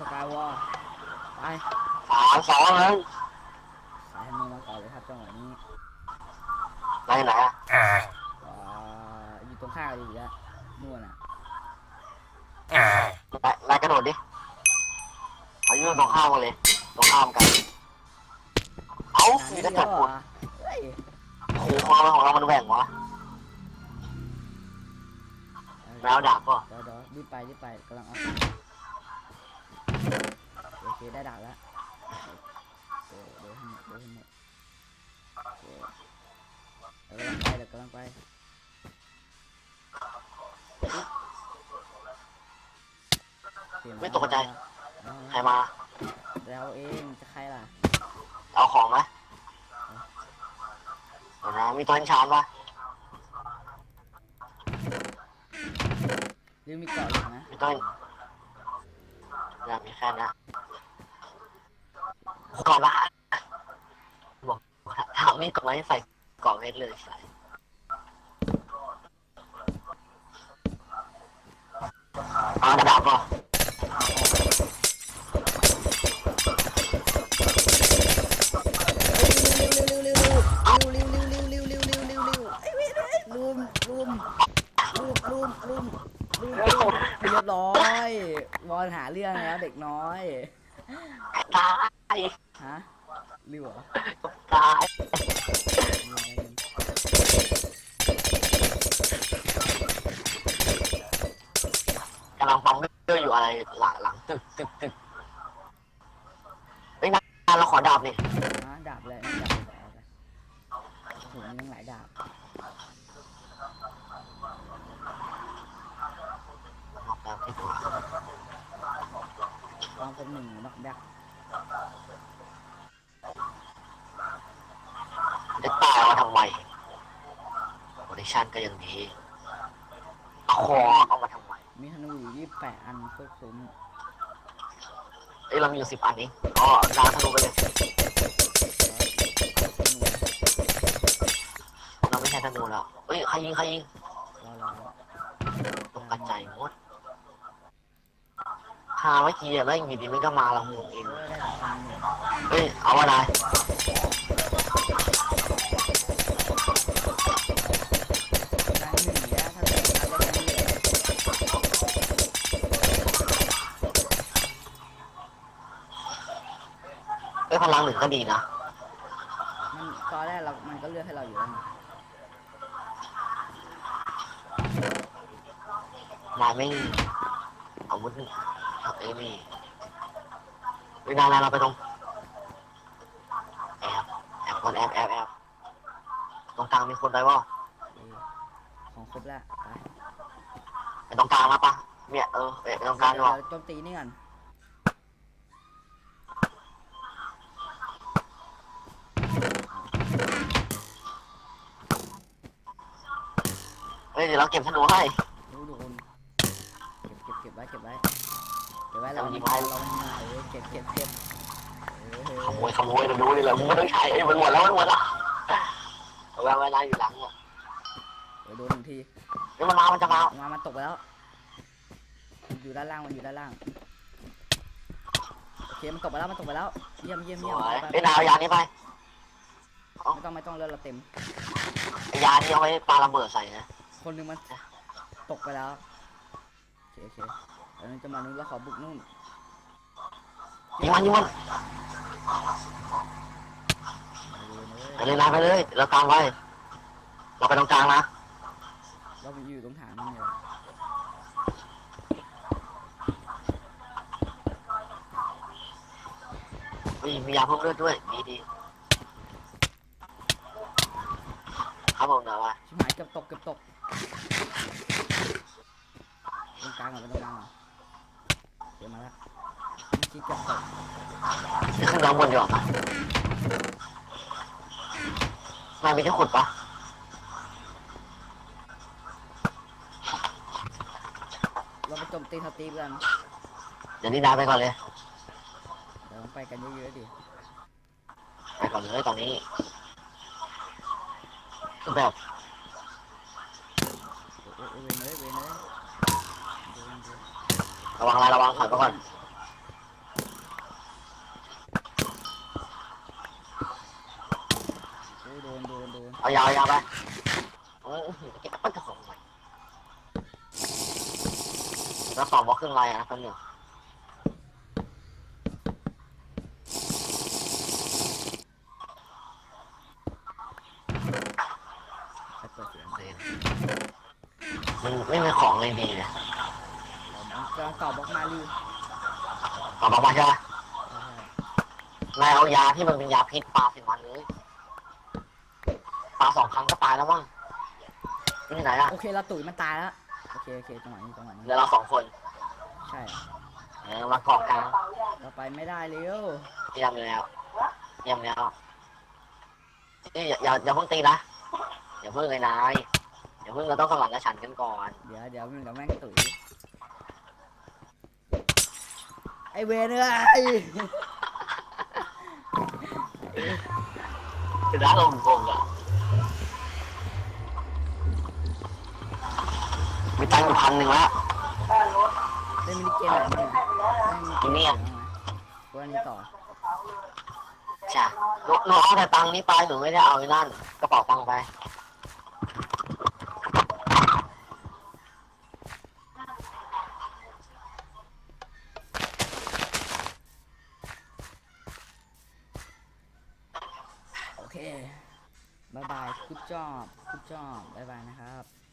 สกายวอลไปสามสองหนึ่งสายธนูมาก่อนเลยครับจังหวะนี้ไปไหนอะอ่าอยู่ตรงข้างกันดีแล้วนู่นอะไปไล่กระโดดดิเอายืนตรงข้ามกันเลยตรงข้ามกัน เอ้าหามีไม่กระเดีจยวกเหรหมอดเฮ้ยโอ้โหคอของเรามันแหว่งวะแมวดาบป่ะเดี๋ยวเดี๋ยวรีบไปรีบไปกำลังเอาโอเค ได้ดาบแล้วเดี๋ยวเดี๋ยวให้หมดเดี๋ยวให้หมดโอเคเดี๋ยวกำลังไปเดี๋ยวกำลังไปเปลี่ยนไม่ตกใจเอาใครมาเราเองจะใครล่ะ เอาของไหมเดี๋ยวนะมีตัวเอนชานปะลืมมีเกาะอยู่นะมีตัวอยากมีแค่นี้ ก่อนละบอกถามไม่ก่อนไหมใส่กล่องเพชรเลยใส่เอากระดาษป่ะลุมลุมลุมลุมลุมลุมเรียบร้อยบอลหาเรื่องแล้วเด็กน้อย ตาย ฮะริวเหรอตายกำลังฟังเรื่องอยู่อะไรหลังหลังตึกตึกตึกเฮ้ยนานเราขอดาบนี่ฮะดาบเลยดาบเลยเอาไปโอ้โหมีตั้งหลายดาบออกแล้วที่ตัวลองเป็นหนึ่งนักดัก จะตายมาทำไมโอเดชั่นก็ยังดีเอาคอเอามาทำไมมีธนูอยู่ยี่แปดอันโคตรคุ้มเอ้ยเรามีอยู่สิบอันนี้อ๋อดาวธนูไปเลยเราไม่ใช่ธนูแล้วเอ้ยใครยิงใครยิงรอรอรอตกกระจายหมดพาเมื่อกี้อะแม่งอยู่ดีมันก็มาเราหมุนเองเออได้ดาบอันหนึ่งเฮ้ยเอาอะไร ได้หนึ่งแล้วถ้าได้ถ้าได้แค่นี้เลย เอ้ยพลังหนึ่งก็ดีนะมันตอนแรกเรา มันก็เลือกให้เราอยู่แล้วไงนายไม่อาวุธเอ้ยนี่เวลานายเราไปตรงแอบแอบคนแอบแอบแอบตรงกลางมีคนไปวะเออของครบแล้ว ไป ไปตรงกลางมาปะเนี่ยเออไปตรงกลางดีกว่า เดี๋ยวโจมตีนี่ก่อน เฮ้ยเดี๋ยวเราเก็บธนูให้ ดูดูคนเก็บเก็บเก็บไว้เก็บไว้เก็บไว้เราเอายิยิงงไว้ เรายิงเออเก็บเก็บเก็บเออขโมยขโมยเราดูนี่แหละมึงไม่ต้องใช้เอ้ยมันหมดแล้วมันหมดแล้วเอาไว้ไว้นายอยู่หลังอะเออโดนหนึ่งทีเดี๋ยวมันมามันจะมามามันตกไปแล้วมันอยู่ด้านล่างมันอยู่ด้านล่างโอเคมันตกไปแล้วมันตกไปแล้วเยี่ยมเยี่ยมสเยี่ยมวยไปเอ้ยนายเอายานี้ไปไม่ต้องไม่ต้องเลือดเราเต็มไอ้ยานี้เอาไว้ปาระเบิดใส่นะ คนหนึ่งมันตกไปแล้ว โอเคโอเคเดี๋ยวนี้จะมานู้นแล้วขอบุกนู่นยิงมันยิงมันไปเลยนายไปเลย เราตามไปเราไปตรงกลางนะ เราไปอยู่ตรงฐานนี่เลยมีมียาเพิ่มเลือดด้วย ดีดีครับผมนะว่าชิบหายเกือบตกเกือบตก เดี๋ยวมาแล้วเมื่อกี้เกือบตกจะขึ้นน้ำบนดีกว่าปะนายมีแค่ขุดปะเราไปโจมตีสตีฟกันเดี๋ยวนี้นายไปก่อนเลย เดี๋ยวเราไปกันเยอะๆดิไปก่อนเลยตอนนี้คือแบบ ระวังระวังขับก่อนโอ้ยนโดนโดนเอายาวยาวไปเออเก็บปั้กระสองไปกระสอบวอลเครื่องไรอะคนเนี่งเพงไม่มีของเลยดีเลย กำลังตอบบล็อกมาลีต่อมาใช่ไหมใช่นายเอายาที่มันเป็นยาพิษปลาสิมันเลยปลาสองครั้งก็ตายแล้วมั้งนี่ไหนอะโอเคเราตุ๋ยมันตายแล้วโอเคโอเคจังหวะนี้จังหวะนี้เหลือเราสองคนใช่เออมาเกาะกลางเราไปไม่ได้เร็วเตรียมแล้วเตรียมแล้วนี่อย่าอย่าอย่าเพิ่งตีนะอย่าเพิ่งเลยนายอย่าเพิ่งเราต้องสลับกระฉันกันก่อน เดี๋ยวเดี๋ยวเดี๋ยวแม่งตุ๋ย ไอเวรเอ้ยคือน้าลงกงอะมีตังค์อยู่พันหนึ่งล้วเล่นมินิเกมไหนเนี่ยเล่นมินเนี่ยไหนวะกูอันนี้ต่อใช่หนูหนูเอาแต่ตังค์นี้ไปหนูไม่ได้เอาไอ้นั่นกระเป๋าตังค์ไป บายบายคุดจอบคุดจอบบายบายนะครับ